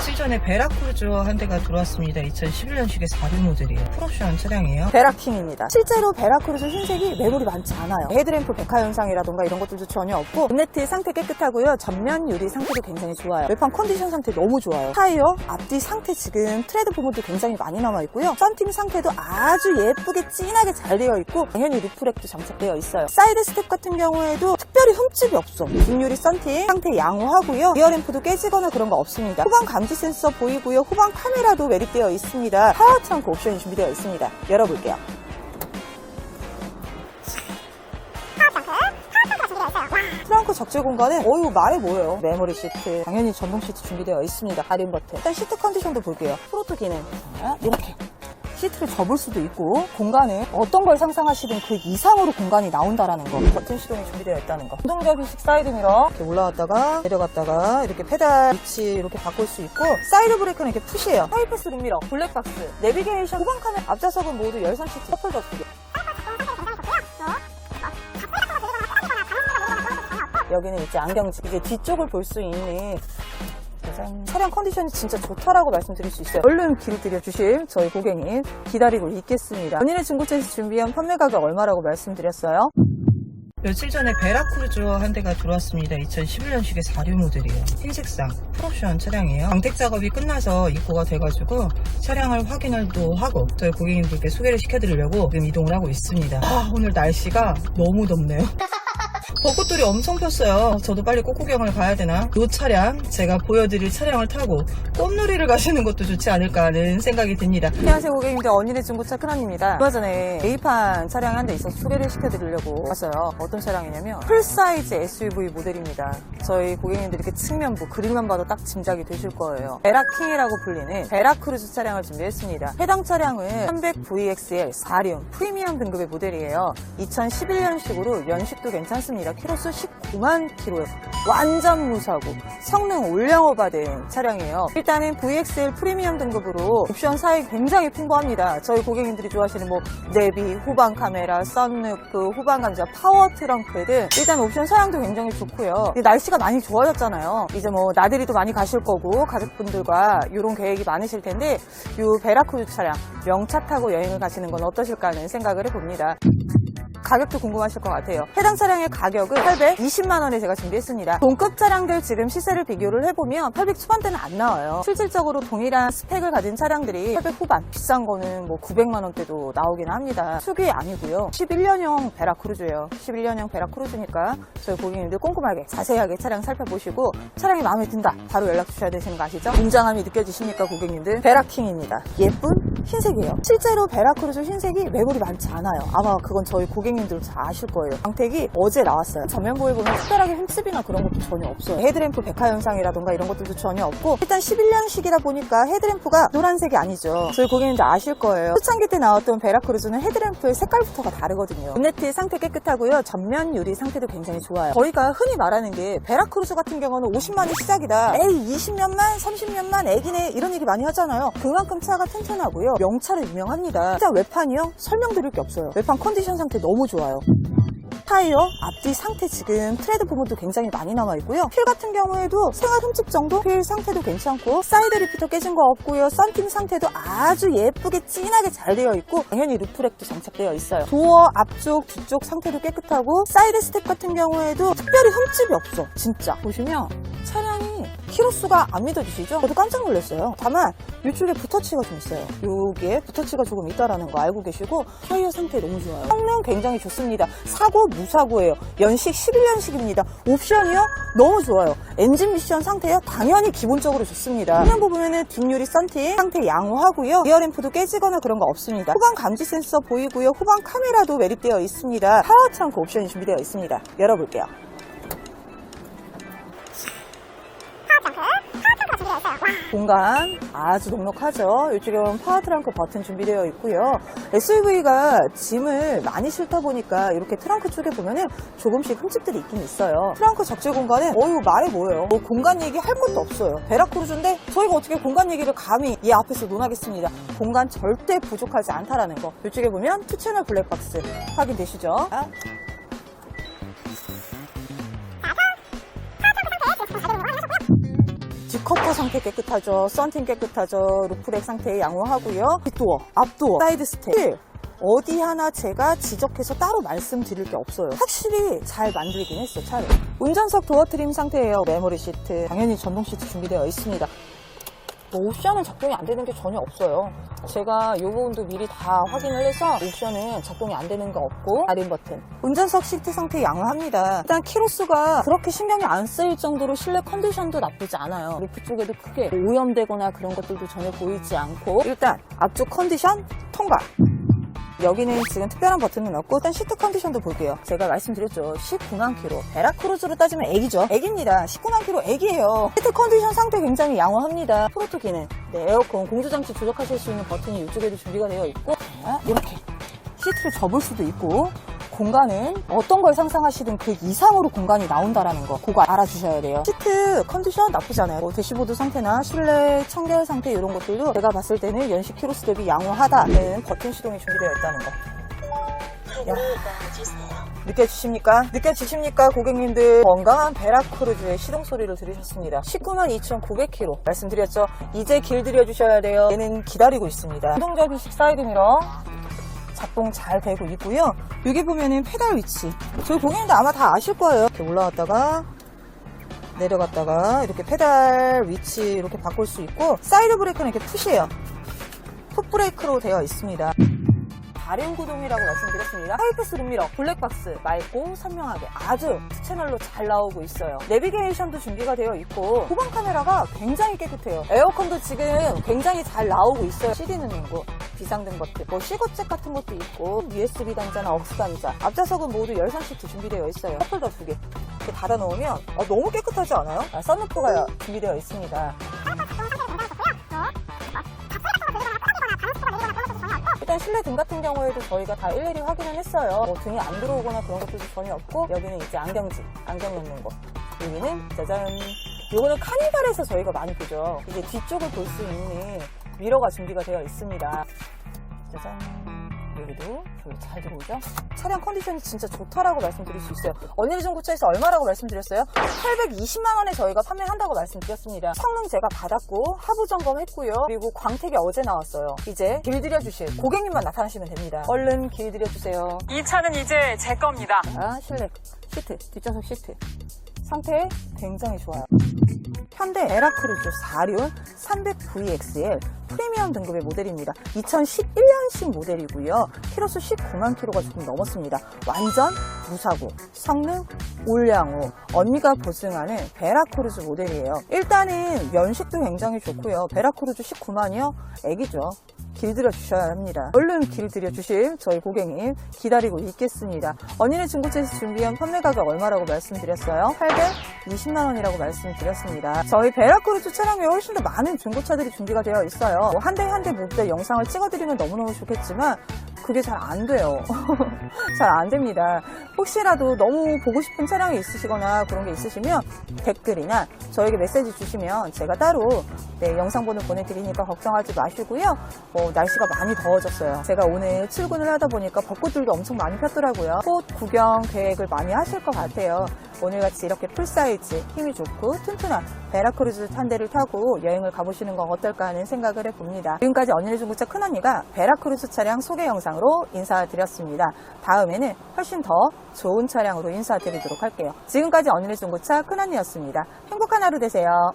며칠 전에 베라크루즈 한 대가 들어왔습니다. 2011년식의 4륜 모델이에요. 풀옵션 차량이에요. 베라킹입니다. 실제로 베라크루즈 흰색이 매물이 많지 않아요. 헤드램프 백화 현상이라던가 이런 것들도 전혀 없고 본네트 상태 깨끗하고요. 전면 유리 상태도 굉장히 좋아요. 외판 컨디션 상태 너무 좋아요. 타이어 앞뒤 상태 지금 트레드 부분도 굉장히 많이 남아 있고요. 썬팅 상태도 아주 예쁘게 진하게 잘 되어 있고 당연히 루프렉도 장착되어 있어요. 사이드 스텝 같은 경우에도 특별히 흠집이 없어. 뒷유리 썬팅 상태 양호하고요. 리어램프도 깨지거나 그런 거 없습니다. 후방 감지 센서 보이고요. 후방 카메라도 매립되어 있습니다. 파워 트렁크 옵션이 준비되어 있습니다. 열어볼게요. 트렁크 적재 공간은 어이구 말해 뭐예요 메모리 시트 당연히 전동 시트 준비되어 있습니다 다림 버튼 일단 시트 컨디션도 볼게요 프로토 기능 자, 이렇게 시트를 접을 수도 있고 공간은 어떤 걸 상상하시든 그 이상으로 공간이 나온다라는 거. 버튼 시동이 준비되어 있다는 거. 운동적 휴식 사이드 미러. 이렇게 올라갔다가 내려갔다가 이렇게 페달 위치 이렇게 바꿀 수 있고 사이드 브레이크는 이렇게 푸시해요. 하이패스 룸미러. 블랙박스. 내비게이션. 후방 카메라. 앞좌석은 모두 열선 시트. 커플 덮기. 여기는 이제 안경지 이제 뒤쪽을 볼 수 있는 짜잔. 차량 컨디션이 진짜 좋다라고 말씀드릴 수 있어요. 얼른 길들여 주실 저희 고객님 기다리고 있겠습니다. 본인의 중고차에서 준비한 판매 가격 얼마라고 말씀드렸어요? 며칠 전에 베라크루즈 한 대가 들어왔습니다. 2011년식의 4륜 모델이에요. 흰색상 풀옵션 차량이에요. 광택 작업이 끝나서 입고가 돼가지고 차량을 확인을 또 하고 저희 고객님들께 소개를 시켜드리려고 지금 이동을 하고 있습니다. 아, 오늘 날씨가 너무 덥네요. 벚꽃들이 엄청 폈어요. 저도 빨리 꽃구경을 가야 되나? 이 차량, 제가 보여드릴 차량을 타고 꽃놀이를 가시는 것도 좋지 않을까 하는 생각이 듭니다. 안녕하세요. 고객님들. 언니네 중고차 큰언입니다. 얼마 전에 A판 차량이 한 대 있어서 소개를 시켜드리려고 왔어요. 어떤 차량이냐면 풀사이즈 SUV 모델입니다. 저희 고객님들 이렇게 측면부 그림만 봐도 딱 짐작이 되실 거예요. 베라킹이라고 불리는 베라크루즈 차량을 준비했습니다. 해당 차량은 300VXL 4륜 프리미엄 등급의 모델이에요. 2011년식으로 연식도 괜찮습니다 키로수 19만 킬로에 완전 무사고 성능 올량오바된 차량이에요. 일단은 VXL 프리미엄 등급으로 옵션 사이 굉장히 풍부합니다. 저희 고객님들이 좋아하시는 뭐 내비, 후방 카메라, 썬루프, 후방 감자, 파워 트렁크 등 일단 옵션 사양도 굉장히 좋고요. 날씨가 많이 좋아졌잖아요. 이제 뭐 나들이도 많이 가실 거고 가족분들과 이런 계획이 많으실 텐데 이 베라크루즈 차량 명차 타고 여행을 가시는 건 어떠실까 하는 생각을 해봅니다. 가격도 궁금하실 것 같아요. 해당 차량의 가격은 820만 원에 제가 준비했습니다. 동급 차량들 지금 시세를 비교를 해보면 800 초반대는 안 나와요. 실질적으로 동일한 스펙을 가진 차량들이 800 후반, 비싼 거는 뭐 900만 원대도 나오긴 합니다. 수기 아니고요. 11년형 베라 크루즈예요. 11년형 베라 크루즈니까 저희 고객님들 꼼꼼하게 자세하게 차량 살펴보시고 차량이 마음에 든다 바로 연락 주셔야 되시는 거 아시죠? 웅장함이 느껴지십니까 고객님들? 베라킹입니다. 예쁜 흰색이에요. 실제로 베라 크루즈 흰색이 매물이 많지 않아요. 아마 그건 저희 고객 님들 다 아실 거예요. 광택이 어제 나왔어요. 전면 부에 보면 특별하게 흠집이나 그런 것도 전혀 없어요. 헤드램프 백화 현상이라던가 이런 것들도 전혀 없고 일단 11년식이다 보니까 헤드램프가 노란색이 아니죠. 저희 고객님들 아실 거예요. 초창기 때 나왔던 베라크루즈는 헤드램프의 색깔부터가 다르거든요. 본네트 상태 깨끗하고요. 전면 유리 상태도 굉장히 좋아요. 저희가 흔히 말하는 게 베라크루즈 같은 경우는 50만이 시작이다. 에이 20년만 30년만 애기네 이런 얘기 많이 하잖아요. 그만큼 차가 튼튼하고요. 명차로 유명합니다. 진짜 외판이요? 설명드릴 게 없어요. 외판 컨디션 상태 너무 좋아요. 타이어 앞뒤 상태 지금 트레드 부분도 굉장히 많이 남아 있고요. 휠 같은 경우에도 생활 흠집 정도 휠 상태도 괜찮고 사이드 리피터 깨진 거 없고요. 썬팅 상태도 아주 예쁘게 진하게 잘 되어 있고 당연히 루프렉도 장착되어 있어요. 도어 앞쪽 뒤쪽 상태도 깨끗하고 사이드 스텝 같은 경우에도 특별히 흠집이 없어. 진짜 보시면 차량이 키로수가 안 믿어지시죠? 저도 깜짝 놀랐어요. 다만 이쪽에 붓터치가 좀 있어요. 여기에 붓터치가 조금 있다라는 거 알고 계시고 타이어 상태 너무 좋아요. 성능 굉장히 좋습니다. 사고 무사고예요. 연식 11년식입니다. 옵션이요? 너무 좋아요. 엔진 미션 상태요? 당연히 기본적으로 좋습니다. 후면 부분에는 뒷유리 썬팅 상태 양호하고요. 리어램프도 깨지거나 그런 거 없습니다. 후방 감지 센서 보이고요. 후방 카메라도 매립되어 있습니다. 파워 트렁크 옵션이 준비되어 있습니다. 열어볼게요. 공간 아주 넉넉하죠. 이쪽에 보면 파워 트렁크 버튼 준비되어 있고요. SUV가 짐을 많이 실다 보니까 이렇게 트렁크 쪽에 보면은 조금씩 흠집들이 있긴 있어요. 트렁크 적재 공간은 어이구 말해 뭐예요. 뭐 공간 얘기 할 것도 없어요. 베라크루즈인데 저희가 어떻게 공간 얘기를 감히 이 앞에서 논하겠습니다. 공간 절대 부족하지 않다라는 거. 이쪽에 보면 투 채널 블랙박스 확인되시죠? 커터 상태 깨끗하죠. 썬팅 깨끗하죠. 루프렉 상태 양호하고요. 뒷도어, 앞도어, 사이드 스텝. 휠. 어디 하나 제가 지적해서 따로 말씀드릴 게 없어요. 확실히 잘 만들긴 했어, 차를. 운전석 도어 트림 상태예요. 메모리 시트, 당연히 전동 시트 준비되어 있습니다. 뭐 옵션은 작동이 안 되는 게 전혀 없어요. 제가 이 부분도 미리 다 확인을 해서 옵션은 작동이 안 되는 거 없고 알림 버튼. 운전석 시트 상태 양호합니다. 일단 키로수가 그렇게 신경이 안 쓰일 정도로 실내 컨디션도 나쁘지 않아요. 루프 쪽에도 크게 오염되거나 그런 것들도 전혀 보이지 않고 일단 앞쪽 컨디션 통과. 여기는 지금 특별한 버튼은 없고 일단 시트 컨디션도 볼게요. 제가 말씀드렸죠. 19만 킬로. 베라크루즈로 따지면 애기죠. 애기입니다. 19만 킬로 애기예요. 시트 컨디션 상태 굉장히 양호합니다. 프로토 기능. 네, 에어컨 공조장치 조작하실 수 있는 버튼이 이쪽에도 준비가 되어 있고 아, 이렇게 시트를 접을 수도 있고 공간은 어떤 걸 상상하시든 그 이상으로 공간이 나온다라는 거 그거 알아주셔야 돼요. 시트 컨디션 나쁘지 않아요. 뭐 대시보드 상태나 실내 청결 상태 이런 것들도 제가 봤을 때는 연식 키로수 대비 양호하다는 버튼 시동이 준비되어 있다는 거. 야. 느껴지십니까? 느껴지십니까 고객님들? 건강한 베라크루즈의 시동 소리를 들으셨습니다. 19만 2,900km 말씀드렸죠? 이제 길들여 주셔야 돼요. 얘는 기다리고 있습니다. 수동적이식 사이드미러 작동 잘 되고 있고요. 여기 보면은 페달 위치. 저희 고객님들 아마 다 아실 거예요. 이렇게 올라갔다가 내려갔다가 이렇게 페달 위치 이렇게 바꿀 수 있고 사이드 브레이크는 이렇게 푸시해요. 풋 브레이크로 되어 있습니다. 다륜 구동이라고 말씀드렸습니다. 하이패스 룸미러, 블랙박스 맑고 선명하게 아주 채널로 잘 나오고 있어요. 내비게이션도 준비가 되어 있고 후방 카메라가 굉장히 깨끗해요. 에어컨도 지금 굉장히 잘 나오고 있어요. CD 넣는 거, 비상등 버튼, 뭐 시거잭 같은 것도 있고 USB 단자나 억스 단자. 앞좌석은 모두 열선 시트 준비되어 있어요. 컵홀더 두 개. 이렇게 닫아 놓으면 아, 너무 깨끗하지 않아요? 아, 썬루프가 준비되어 있습니다. 일단 실내 등 같은 경우에도 저희가 다 일일이 확인을 했어요. 뭐 등이 안 들어오거나 그런 것들도 전혀 없고 여기는 이제 안경지, 안경 넣는 거. 여기는 짜잔. 요거는 카니발에서 저희가 많이 보죠. 이제 뒤쪽을 볼 수 있는 미러가 준비가 되어 있습니다. 짜잔. 여기도 잘 들어오죠? 차량 컨디션이 진짜 좋다라고 말씀드릴 수 있어요. 언니네 중고차에서 얼마라고 말씀드렸어요? 820만 원에 저희가 판매한다고 말씀드렸습니다. 성능 제가 받았고 하부 점검했고요. 그리고 광택이 어제 나왔어요. 이제 길들여 주실 고객님만 나타나시면 됩니다. 얼른 길들여 주세요. 이 차는 이제 제 겁니다. 아, 실내 시트, 뒷좌석 시트. 상태 굉장히 좋아요. 현대 에라크루즈 4륜 300VXL 프리미엄 등급의 모델입니다. 2011년식 모델이고요. 키로수 19만 킬로가 조금 넘었습니다. 완전 무사고, 성능 올량호, 언니가 보증하는 베라크루즈 모델이에요. 일단은 연식도 굉장히 좋고요. 베라크루즈 19만이요? 애기죠. 길들여 주셔야 합니다. 얼른 길들여 주실 저희 고객님 기다리고 있겠습니다. 언니네 중고차에서 준비한 판매 가격 얼마라고 말씀드렸어요? 820만 원이라고 말씀드렸습니다. 저희 베라크루즈 차량에 훨씬 더 많은 중고차들이 준비가 되어 있어요. 뭐한대 한대 모델 영상을 찍어드리면 너무너무 좋겠지만 그게 잘 안 돼요. 잘 안 됩니다. 혹시라도 너무 보고 싶은 차량이 있으시거나 그런 게 있으시면 댓글이나 저에게 메시지 주시면 제가 따로 네, 영상본을 보내드리니까 걱정하지 마시고요. 뭐 날씨가 많이 더워졌어요. 제가 오늘 출근을 하다 보니까 벚꽃들도 엄청 많이 폈더라고요. 꽃 구경 계획을 많이 하실 것 같아요. 오늘같이 이렇게 풀사이즈, 힘이 좋고 튼튼한 베라크루즈 한 대를 타고 여행을 가보시는 건 어떨까 하는 생각을 해봅니다. 지금까지 언니네 중고차 큰언니가 베라크루즈 차량 소개 영상으로 인사드렸습니다. 다음에는 훨씬 더 좋은 차량으로 인사드리도록 할게요. 지금까지 언니네 중고차 큰언니였습니다. 행복한 하루 되세요.